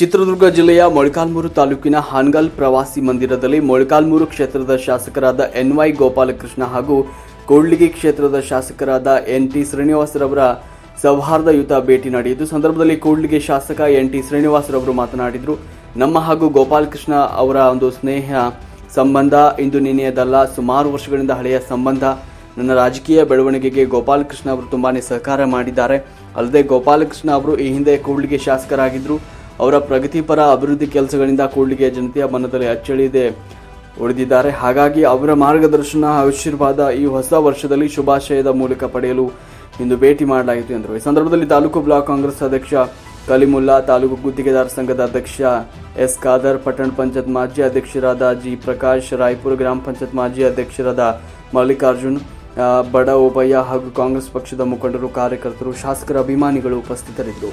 ಚಿತ್ರದುರ್ಗ ಜಿಲ್ಲೆಯ ಮೊಳಕಾಲ್ಮೂರು ತಾಲೂಕಿನ ಹಾನ್ಗಲ್ ಪ್ರವಾಸಿ ಮಂದಿರದಲ್ಲಿ ಮೊಳಕಾಲ್ಮೂರು ಕ್ಷೇತ್ರದ ಶಾಸಕರಾದ ಎನ್ ವೈ ಗೋಪಾಲಕೃಷ್ಣ ಹಾಗೂ ಕೂಡ್ಲಿಗಿ ಕ್ಷೇತ್ರದ ಶಾಸಕರಾದ ಎನ್ ಟಿ ಶ್ರೀನಿವಾಸರವರ ಸೌಹಾರ್ದಯುತ ಭೇಟಿ ನಡೆಯಿತು. ಸಂದರ್ಭದಲ್ಲಿ ಕೂಡ್ಲಿಗಿ ಶಾಸಕ ಎನ್ ಟಿ ಶ್ರೀನಿವಾಸರವರು ಮಾತನಾಡಿದರು. ನಮ್ಮ ಹಾಗೂ ಗೋಪಾಲಕೃಷ್ಣ ಅವರ ಒಂದು ಸ್ನೇಹ ಸಂಬಂಧ, ಇಂದು ನಿನ್ನೆಯದಲ್ಲ, ಸುಮಾರು ವರ್ಷಗಳಿಂದ ಹಳೆಯ ಸಂಬಂಧ, ನನ್ನ ರಾಜಕೀಯ ಬೆಳವಣಿಗೆಗೆ ಗೋಪಾಲಕೃಷ್ಣ ಅವರು ತುಂಬಾ ಸಹಕಾರ ಮಾಡಿದ್ದಾರೆ. ಅಲ್ಲದೆ ಗೋಪಾಲಕೃಷ್ಣ ಅವರು ಈ ಹಿಂದೆ ಕೂಡ್ಲಿಗೆ ಶಾಸಕರಾಗಿದ್ದರು. ಅವರ ಪ್ರಗತಿಪರ ಅಭಿವೃದ್ಧಿ ಕೆಲಸಗಳಿಂದ ಕೂಡ್ಲಿಗೆ ಜನತೆಯ ಮನದಲ್ಲಿ ಅಚ್ಚಳಿಯದೆ ಉಳಿದಿದ್ದಾರೆ. ಹಾಗಾಗಿ ಅವರ ಮಾರ್ಗದರ್ಶನ, ಆಶೀರ್ವಾದ ಈ ಹೊಸ ವರ್ಷದಲ್ಲಿ ಶುಭಾಶಯದ ಮೂಲಕ ಪಡೆಯಲು ಇಂದು ಭೇಟಿ ಮಾಡಲಾಯಿತು ಎಂದರು. ಈ ಸಂದರ್ಭದಲ್ಲಿ ತಾಲೂಕು ಬ್ಲಾಕ್ ಕಾಂಗ್ರೆಸ್ ಅಧ್ಯಕ್ಷ ಕಲಿಮುಲ್ಲಾ, ತಾಲೂಕು ಗುತ್ತಿಗೆದಾರ ಸಂಘದ ಅಧ್ಯಕ್ಷ ಎಸ್ ಖಾದರ್, ಪಟ್ಟಣ ಪಂಚಾಯತ್ ಮಾಜಿ ಅಧ್ಯಕ್ಷರಾದ ಜಿ ಪ್ರಕಾಶ್, ರಾಯಪುರ ಗ್ರಾಮ ಪಂಚಾಯತ್ ಮಾಜಿ ಅಧ್ಯಕ್ಷರಾದ ಮಲ್ಲಿಕಾರ್ಜುನ್ ಬಡ ಓಬಯ್ಯ ಹಾಗೂ ಕಾಂಗ್ರೆಸ್ ಪಕ್ಷದ ಮುಖಂಡರು, ಕಾರ್ಯಕರ್ತರು, ಶಾಸಕರ ಅಭಿಮಾನಿಗಳು ಉಪಸ್ಥಿತರಿದ್ದರು.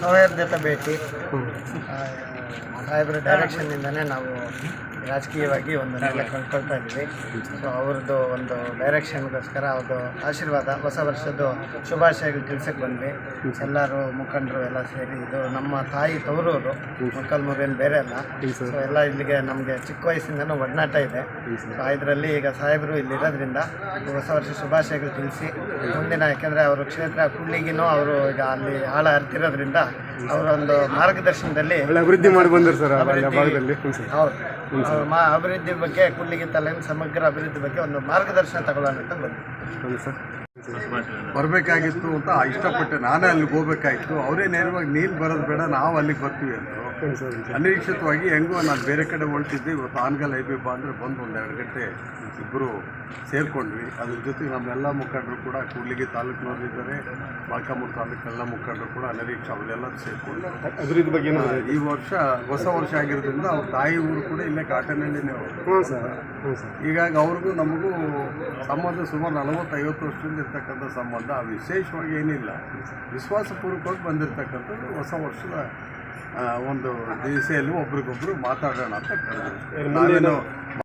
ಸೌಹಾರ್ದತೆ ಭೇಟಿ ಆ, ಸಾಹೇಬ್ರ ಡೈರೆಕ್ಷನ್ನಿಂದನೇ ನಾವು ರಾಜಕೀಯವಾಗಿ ಒಂದು ನೆಲೆ ಕಂಡುಕೊಳ್ತಾ ಇದ್ದೀವಿ. ಸೊ ಅವ್ರದ್ದು ಒಂದು ಡೈರೆಕ್ಷನ್ಗೋಸ್ಕರ ಅವ್ರದ್ದು ಆಶೀರ್ವಾದ ಹೊಸ ವರ್ಷದ್ದು ಶುಭಾಶಯಗಳು ತಿಳ್ಸಕ್ಕೆ ಬಂದ್ವಿ. ಎಲ್ಲರೂ ಮುಖಂಡರು ಎಲ್ಲ ಸೇರಿ ಇದು ನಮ್ಮ ತಾಯಿ ತವರೂರು ಮೊಕ್ಕಲ್ಮೂರೇನು ಬೇರೆ ಅಲ್ಲ. ಸೊ ಎಲ್ಲ ಇಲ್ಲಿಗೆ ನಮಗೆ ಚಿಕ್ಕ ವಯಸ್ಸಿಂದನೂ ಒಡನಾಟ ಇದೆ. ಸೊ ಇದರಲ್ಲಿ ಈಗ ಸಾಹೇಬರು ಇಲ್ಲಿರೋದ್ರಿಂದ ಹೊಸ ವರ್ಷ ಶುಭಾಶಯಗಳು ತಿಳಿಸಿ ಮುಂದಿನ ಯಾಕೆಂದರೆ ಅವರು ಕ್ಷೇತ್ರ ಕುಳ್ಳಿಗಿನೂ ಅವರು ಈಗ ಅಲ್ಲಿ ಆಳ ಅರ್ತಿರೋದ್ರಿಂದ ಅವರೊಂದು ಮಾರ್ಗದರ್ಶನದಲ್ಲಿ ಅಭಿವೃದ್ಧಿ ಅಭಿವೃದ್ಧಿ ಮಾಡಿ ಬಂದಿರಿ ಸರ್ ಭಾಗದಲ್ಲಿ? ಹ್ಞೂ ಸರ್. ಹೌದು. ಅವ್ರ ಮಾ ಅಭಿವೃದ್ಧಿ ಬಗ್ಗೆ ತಾಲೂಕಿನ ಸಮಗ್ರ ಅಭಿವೃದ್ಧಿ ಬಗ್ಗೆ ಒಂದು ಮಾರ್ಗದರ್ಶನ ತಗೊಳ್ಳೋಣ ಅಂತ ಬಂದ್ವಿ ಹೌದು ಸರ್. ಬರಬೇಕಾಗಿತ್ತು ಅಂತ ಇಷ್ಟಪಟ್ಟೆ ನಾನೇ ಅಲ್ಲಿಗೆ ಹೋಗ್ಬೇಕಾಗಿತ್ತು ಅವರೇ ನೇರವಾಗಿ ನೀಲ್ ಬರೋದು ಬೇಡ ನಾವು ಅಲ್ಲಿಗೆ ಬರ್ತೀವಿ ಸರ್ ಅನಿರೀಕ್ಷಿತವಾಗಿ ಹೆಂಗೋ ನಾನು ಬೇರೆ ಕಡೆ ಹೊರಟಿದ್ದೆ. ಇವತ್ತು ಆನ್ಗಲ್ ಐಬಿ ಬಾ ಅಂದರೆ ಬಂದು ಒಂದು ಎರಡು ಗಂಟೆ ಇಬ್ಬರು ಸೇರಿಕೊಂಡ್ವಿ. ಅದ್ರ ಜೊತೆಗೆ ನಮ್ಮೆಲ್ಲ ಮುಖಂಡರು ಕೂಡ ಕೂಡ್ಲಿಗಿ ತಾಲೂಕಿನವರು ಇದ್ದಾರೆ ಬಾಲ್ಕಾಮೂರು ತಾಲೂಕಿನೆಲ್ಲ ಮುಖಂಡರು ಕೂಡ ಅನಿರೀಕ್ಷ ಅವರೆಲ್ಲ ಸೇರಿಕೊಂಡು ಅದ್ರ ಬಗ್ಗೆ ಈ ವರ್ಷ ಹೊಸ ವರ್ಷ ಆಗಿರೋದ್ರಿಂದ ಅವ್ರ ತಾಯಿ ಊರು ಕೂಡ ಇಲ್ಲೇ ಕಾಟನಹಳ್ಳಿನೇ ಹೀಗಾಗಿ ಅವ್ರಿಗೂ ನಮಗೂ ಸಂಬಂಧ ಸುಮಾರು ನಲವತ್ತೈವತ್ತು ವರ್ಷದಿಂದ ಇರ್ತಕ್ಕಂಥ ಸಂಬಂಧ. ವಿಶೇಷವಾಗಿ ಏನಿಲ್ಲ. ವಿಶ್ವಾಸಪೂರ್ವಕವಾಗಿ ಬಂದಿರತಕ್ಕಂಥದ್ದು ಹೊಸ ವರ್ಷದ ಒಂದು ದಿಸೆಯಲ್ಲಿ ಒಬ್ರಿಗೊಬ್ರು ಮಾತಾಡೋಣ ಅಂತ ಕೇಳಿದ್ವಿ ನಾವೇನು